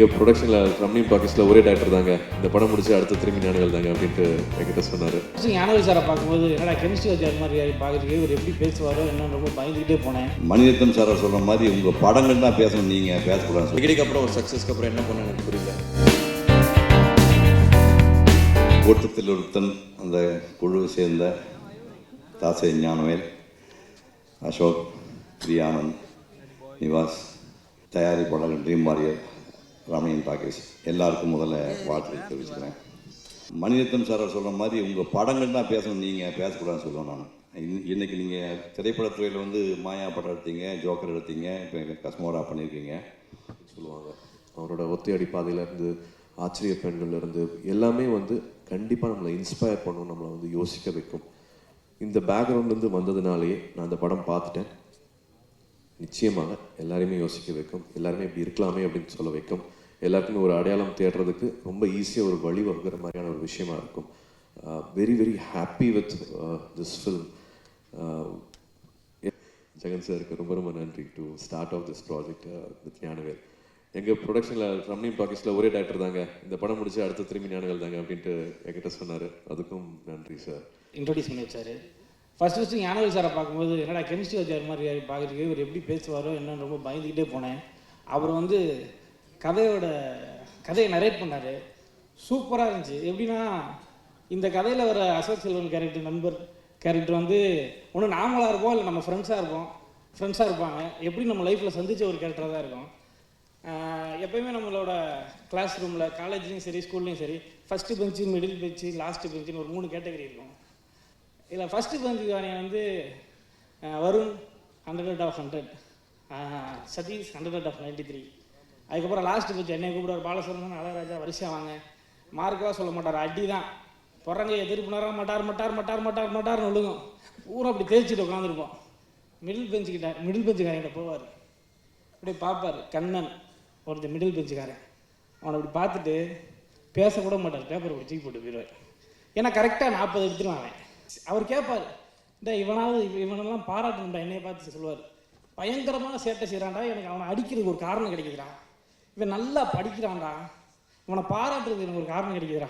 எங்கள் ப்ரொடக்ஷனில் ரம்னி டாக்கீஸில் ஒரே டேரக்டர் தாங்க. இந்த படம் முடிச்சு அடுத்த திரும்பி ஞானங்கள் தாங்க அப்படின்ட்டு என்கிட்ட சொன்னார். ஞானவேல் சாரை பார்க்கும்போது என்னடா கெமிஸ்ட்ரி வச்சார் மாதிரி பார்க்குறதுக்கு இவர் எப்படி பேசுவாரோ என்னன்னு ரொம்ப பயந்துக்கிட்டே போனேன். மணிரத்னம் சார் சொல்ற மாதிரி உங்க படங்கள் தான் பேசணும் நீங்க பேசக்கூடாது டிகிரிக்கு அப்புறம் ஒரு சக்ஸஸ்க்கு அப்புறம் என்ன பண்ண எனக்கு புரியல. கூட்டத்தில் ஒருத்தன் அந்த குழுவை சேர்ந்த தாசை ஞானவேல் அசோக் பிரியானந்த் நிவாஸ் தயாரிப்பாளர்கள் ட்ரீம் வாரியர் ரமணியன் டாக்கேஷ் எல்லாருக்கும் முதல்ல வாழ்த்து தெரிவிச்சுக்கிறேன். மணிரத்னம் சார் சொல்கிற மாதிரி உங்கள் படங்கள் தான் பேசணும் நீங்கள் பேசக்கூடாதுன்னு சொல்லுவேன் நான். இன்ன- இன்னைக்கு நீங்கள் திரைப்படத்துறையில் வந்து மாயா படம் எடுத்தீங்க ஜோக்கர் எடுத்தீங்க இப்போ கஸ்மோரா பண்ணியிருக்கீங்க. சொல்லுவாங்க. அவரோட ஒத்தையடி பாதையிலேருந்து ஆச்சரிய பெண்கள்லேருந்து எல்லாமே வந்து கண்டிப்பாக நம்மளை இன்ஸ்பயர் பண்ணும் நம்மளை வந்து யோசிக்க வைக்கும். இந்த பேக்ரவுண்ட்லேருந்து வந்ததுனாலேயே நான் அந்த படம் பார்த்துட்டேன். நிச்சயமாக எல்லாரையுமே யோசிக்க வைக்கும் எல்லாருமே இப்படி இருக்கலாமே அப்படின்னு சொல்ல வைக்கும். எல்லாருக்குமே ஒரு அடையாளம் தேடுறதுக்கு ரொம்ப ஈஸியாக ஒரு வழி வகுக்கிற மாதிரியான ஒரு விஷயமா இருக்கும். Very very happy with this film Jagan சாருக்கு ரொம்ப ரொம்ப நன்றி to start off this project with Gnanavel. எங்கள் ப்ரொடக்ஷனில் ரம்னி டாக்கீஸில் ஒரே டேரக்டர் தாங்க. இந்த படம் முடிச்சு அடுத்த திரும்பி ஞானவேல் தாங்க அப்படின்ட்டு என்கிட்ட சொன்னார். அதுக்கும் நன்றி சார் இன்ட்ரோடியூஸ் பண்ணி வச்சார் ஃபர்ஸ்ட் ஃபஸ்ட்டு ஞானவேல் சாரை பார்க்கும்போது என்னடா கெமிஸ்ட்ரி வச்சார் மாதிரி பார்க்குறதுக்கு இவர் எப்படி பேசுவாரோ என்னன்னு ரொம்ப பயந்துக்கிட்டே போனேன். அவர் வந்து கதையோட கதையை நரேட் பண்ணார். சூப்பராக இருந்துச்சு. எப்படின்னா இந்த கதையில் வர அசோக் செல்வன் கேரக்டர் நண்பர் கேரக்டர் வந்து ஒன்று நார்மலாக இருப்போம் இல்லை நம்ம ஃப்ரெண்ட்ஸாக இருப்போம். ஃப்ரெண்ட்ஸாக இருப்பாங்க. எப்படி நம்ம லைஃப்பில் சந்தித்த ஒரு கேரக்டராக தான் இருக்கும். எப்பயுமே நம்மளோட கிளாஸ் ரூமில் காலேஜ்லேயும் சரி ஸ்கூல்லையும் சரி first bench middle bench last பெஞ்சுன்னு ஒரு மூணு கேட்டகரி இருக்கும். இதில் ஃபஸ்ட்டு பெஞ்சுக்காரன் வந்து Varun hundred of hundred Sathish hundred of ninety three அதுக்கப்புறம் லாஸ்ட்டு போச்சு என்னை கூப்பிடுவார் பாலசுப்ரமணியன் அழகராஜா வரிசையாக வாங்க. மார்க்கெலாம் சொல்ல மாட்டார் அடி தான் பிறங்க எதிர்ப்புனாரா மட்டார் மட்டார் மட்டார் மட்டார் மட்டார்னு விழுகும் பூரா அப்படி தேய்ச்சிட்டு உட்காந்துருப்போம் மிடில் பெஞ்சுக்கிட்ட மிடில் பெஞ்சுக்காரங்கிட்ட போவார். அப்படியே பார்ப்பார் கண்ணன் ஒருத்தர் மிடில் பெஞ்சுக்காரன் அவனை அப்படி பார்த்துட்டு பேசக்கூட மாட்டார் பேப்பர் இப்படி தூக்கி போட்டு போயிடுவார். ஏன்னா கரெக்டாக நாற்பது எடுத்துருவான் அவன். அவர் கேட்பார் இந்த இவனாவது இவ- இவனெல்லாம் பாராட்டணும்டா என்னைய பார்த்து சொல்லுவார். பயங்கரமான சேட்டை செய்கிறான்டா எனக்கு அவனை அடிக்கிறதுக்கு ஒரு காரணம் கிடைக்குதுடா. இவன் நல்லா படிக்கிறான்டா. இவனை பாராட்டுறது எனக்கு ஒரு காரணம் கிடைக்குதுடா.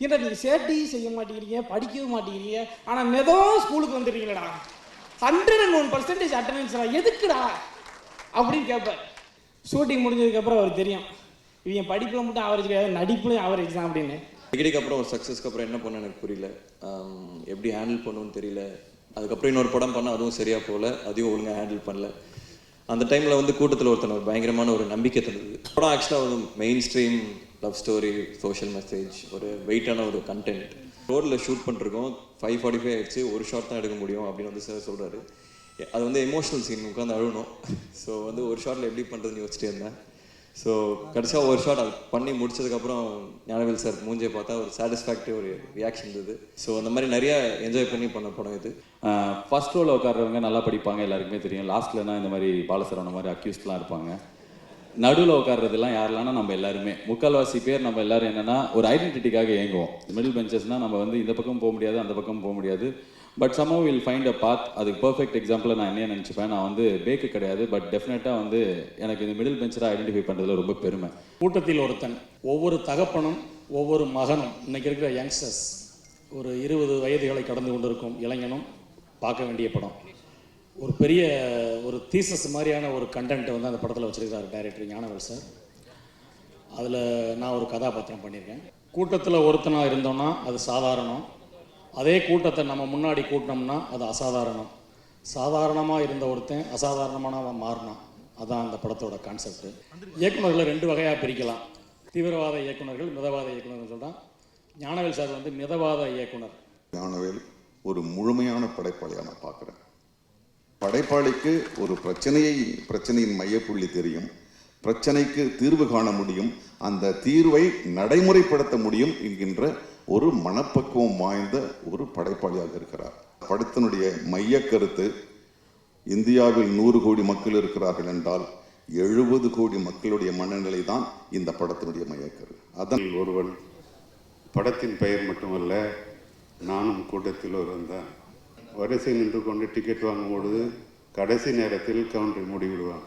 ஏன்டா நீங்கள் சேட்டையும் செய்ய மாட்டேங்கிறீங்க படிக்கவும் மாட்டேங்கிறீங்க ஆனால் மெதோ ஸ்கூலுக்கு வந்துடுறீங்களடா. ஹண்ட்ரட் அண்ட் ஒன் பர்சன்டேஜ் அட்டண்டன்ஸ்டா எதுக்குடா? அப்படின்னு கேட்பேன் ஷூட்டிங் முடிஞ்சதுக்கப்புறம் அவருக்கு தெரியும். இவங்க படிப்பில் மட்டும் ஆவரேஜ் கிடையாது நடிப்புலையும் ஆவரேஜ் தான் அப்படின்னு. டிகிரிக்கு அப்புறம் ஒரு சக்ஸஸ்க்கு அப்புறம் என்ன பண்ண எனக்கு புரியல. எப்படி ஹேண்டில் பண்ணணும்னு தெரியல. அதுக்கப்புறம் இன்னொரு படம் பண்ணால் அதுவும் சரியாக போகல அதையும் ஒழுங்காக ஹேண்டில் பண்ணல. அந்த டைமில் வந்து கூட்டத்தில் ஒருத்தன் ஒரு பயங்கரமான ஒரு நம்பிக்கை தந்தது. படம் ஆக்சுவலாக வந்து main stream love story social message ஒரு வெயிட்டான ஒரு கண்டென்ட் ரோடில் ஷூட் பண்ணிருக்கோம். ஃபைவ் ஃபார்ட்டி ஃபைவ் ஆகிடுச்சு ஒரு ஷாட் தான் எடுக்க முடியும் அப்படின்னு வந்து சார் சொல்கிறாரு அது வந்து எமோஷனல் சீன் உட்காந்து அழுகணும். ஸோ வந்து ஒரு ஷாட்டில் எப்படி பண்ணுறதுன்னு யோசிச்சிட்டே இருந்தேன். ஸோ கடைசியாக ஒரு ஷாட் அது பண்ணி முடிச்சதுக்கப்புறம் ஞானவேல் சார் மூஞ்சே பார்த்தா ஒரு சாட்டிஸ்ஃபேக்டரி ஒரு ரியாக்ஷன் இருந்தது. ஸோ அந்த மாதிரி நிறைய என்ஜாய் பண்ணி பண்ண படம் இது. ஃபர்ஸ்ட் ரோவில் உட்காடுறவங்க நல்லா படிப்பாங்க எல்லாருக்குமே தெரியும். லாஸ்ட்லனா இந்த மாதிரி பாலசரவண மாதிரி அக்யூஸ்ட்லாம் இருப்பாங்க. நடுவில் உட்கார்றதுலாம் யாரெல்லாம்னா நம்ம எல்லாருமே. முக்கால்வாசி பேர் நம்ம எல்லாரும் என்னன்னா ஒரு ஐடென்டிட்டிக்காக இயங்குவோம். மிடில் பெஞ்சஸ்னால் நம்ம வந்து இந்த பக்கம் போக முடியாது அந்த பக்கம் போக முடியாது. But somehow will find a path அதுக்கு பர்ஃபெக்ட் எக்ஸாம்பிள் நான் என்ன நினச்சிப்பேன். நான் வந்து பேக்கு கிடையாது பட் டெஃபினட்டாக வந்து எனக்கு இந்த மிடில் பெஞ்சரை ஐடென்டிஃபை பண்ணுறதுல ரொம்ப பெருமை. கூட்டத்தில் ஒருத்தன் ஒவ்வொரு தகப்பனும் ஒவ்வொரு மகனும் இன்றைக்கி இருக்கிற யங்ஸ்டர்ஸ் ஒரு இருபது வயதுகளை கடந்து கொண்டிருக்கும் இளைஞனும் பார்க்க வேண்டிய படம். ஒரு பெரிய ஒரு தீசஸ் மாதிரியான ஒரு கண்டென்ட்டை வந்து அந்த படத்தில் வச்சுருக்காரு டைரக்டர் ஞானவர் சார் அதில் நான் ஒரு கதாபாத்திரம் பண்ணியிருக்கேன். கூட்டத்தில் ஒருத்தனாக இருந்தோம்னா அது சாதாரணம். அதே கூட்டத்தை நம்ம முன்னாடி கூட்டினோம்னா அது அசாதாரணம். சாதாரணமாக இருந்த ஒருத்தன் அசாதாரணமானவன் மாறினான் அதான் அந்த படத்தோட கான்செப்ட் இயக்குனர்களை ரெண்டு வகையாக பிரிக்கலாம். தீவிரவாத இயக்குனர்கள் மிதவாத இயக்குனர்கள் சொல்கிறான் ஞானவேல் சார் வந்து மிதவாத இயக்குனர். ஞானவேல் ஒரு முழுமையான படைப்பாளியாக நான் பார்க்குறேன். படைப்பாளிக்கு ஒரு பிரச்சனையை பிரச்சனையின் மையப்புள்ளி தெரியும். பிரச்சனைக்கு தீர்வு காண முடியும். அந்த தீர்வை நடைமுறைப்படுத்த முடியும் என்கின்ற ஒரு மனப்பக்குவம் வாய்ந்த ஒரு படைப்பாளியாக இருக்கிறார். படத்தினுடைய மைய கருத்து இந்தியாவில் நூறு கோடி மக்கள் இருக்கிறார்கள் என்றால் எழுபது கோடி மக்களுடைய மனநிலை தான் இந்த படத்தினுடைய மையக்கரு. அதன் ஒருவன் படத்தின் பெயர் மட்டுமல்ல நானும் கூட்டத்தில் இருந்தான் வரிசை நின்று கொண்டு டிக்கெட் வாங்கும் பொழுது கடைசி நேரத்தில் கவுண்டரை மூடிவிடுவான்.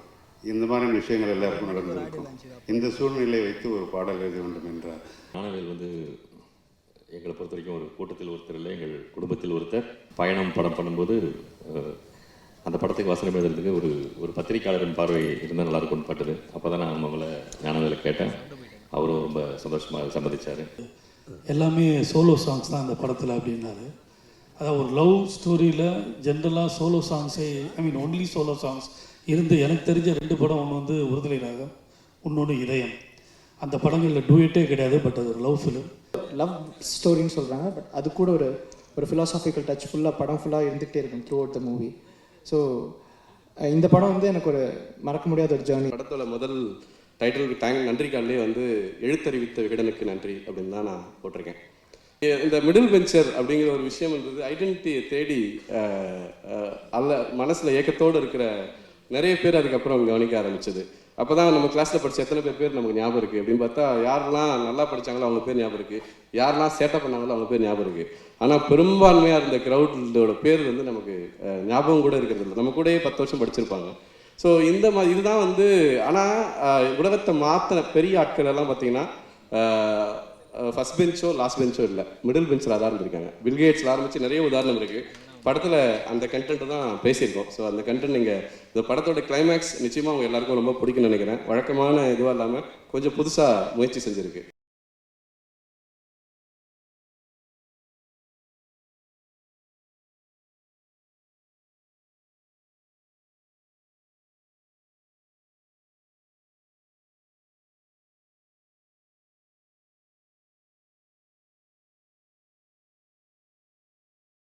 இந்த மாதிரி விஷயங்கள் எல்லாருக்கும் நடந்திருக்கும். இந்த சூழ்நிலையை வைத்து ஒரு பாடல் எழுத வேண்டும் என்றார். ஞானவேல் வந்து எங்களை பொறுத்த வரைக்கும் ஒரு கூட்டத்தில் ஒருத்தர் இல்லை எங்கள் குடும்பத்தில் ஒருத்தர். பயணம் படம் பண்ணும்போது அந்த படத்துக்கு வசனம் எழுதுறதுக்கு ஒரு ஒரு பத்திரிக்கையாளரின் பார்வை இருந்தால் நல்லா இருக்கும்னு பட்டது. அப்போ தான் நான் முதல்ல ஞானவேலை கேட்டேன். அவரும் ரொம்ப சந்தோஷமாக சம்மதிச்சார். எல்லாமே சோலோ சாங்ஸ் தான் அந்த படத்தில் அப்படின்னாரு. அதாவது ஒரு லவ் ஸ்டோரியில் ஜென்ரலாக solo சாங்ஸே I mean only solo songs இருந்து எனக்கு தெரிஞ்ச ரெண்டு படம் ஒன்று வந்து உறுதலை ராகம் இன்னொன்று இதயம். அந்த படங்களில் டூயட்டே கிடையாது பட் அது ஒரு லவ் ஃபிலிம் லவ் ஸ்டோரின்னு சொல்கிறாங்க பட் அது கூட ஒரு ஒரு ஃபிலாசாபிக்கல் டச் ஃபுல்லாக படம் ஃபுல்லாக இருந்துகிட்டே இருக்கும் throughout the movie so இந்த படம் வந்து எனக்கு ஒரு மறக்க முடியாத ஒரு ஜேர்னி படத்தோட முதல் டைட்டிலுக்கு தேங்க் நன்றி கார்டிலே வந்து எழுத்தறிவித்த விகடனுக்கு நன்றி அப்படின்னு தான் நான் போட்டிருக்கேன். இந்த மிடில் பெஞ்சர் அப்படிங்கிற ஒரு விஷயம் இருந்தது ஐடென்டிட்டியை தேடி அல்ல மனசில் ஏக்கத்தோடு இருக்கிற நிறைய பேர் அதுக்கப்புறம் கவனிக்க ஆரம்பிச்சது. அப்போ தான் நம்ம கிளாஸில் படித்த எத்தனை பேர் பேர் நமக்கு ஞாபகம் இருக்குது அப்படின்னு பார்த்தா யாரெல்லாம் நல்லா படிச்சாங்களோ அவங்க பேர் ஞாபகம் இருக்குது யாரெல்லாம் சேட்டை பண்ணாங்களோ அவங்க பேர் ஞாபகம் இருக்குது ஆனால் பெரும்பான்மையாக இருந்த க்ரௌடோட பேர் வந்து நமக்கு ஞாபகம் கூட இருக்கிறது இல்லை. நம்ம கூடயே பத்து வருஷம் படிச்சிருப்பாங்க. ஸோ இந்த மாதிரி இதுதான் வந்து ஆனால் உலகத்தை மாற்றின பெரிய ஆட்கள் எல்லாம் பார்த்தீங்கன்னா ஃபர்ஸ்ட் பெஞ்சோ லாஸ்ட் பெஞ்சோ இல்லை. மிடில் பெஞ்சில் தான் இருந்திருக்காங்க. பில்கேட்ஸில் ஆரம்பித்து நிறைய உதாரணம் இருக்குது படத்தில் அந்த கண்டென்ட் தான் பேசியிருக்கோம். ஸோ அந்த கண்டென்ட் நீங்கள் இந்த படத்தோட கிளைமேக்ஸ் நிச்சயமாக அவங்க எல்லாருக்கும் ரொம்ப பிடிக்கும்னு நினைக்கிறேன். வழக்கமான இதுவாக இல்லாமல் கொஞ்சம் புதுசாக முயற்சி செஞ்சுருக்கு.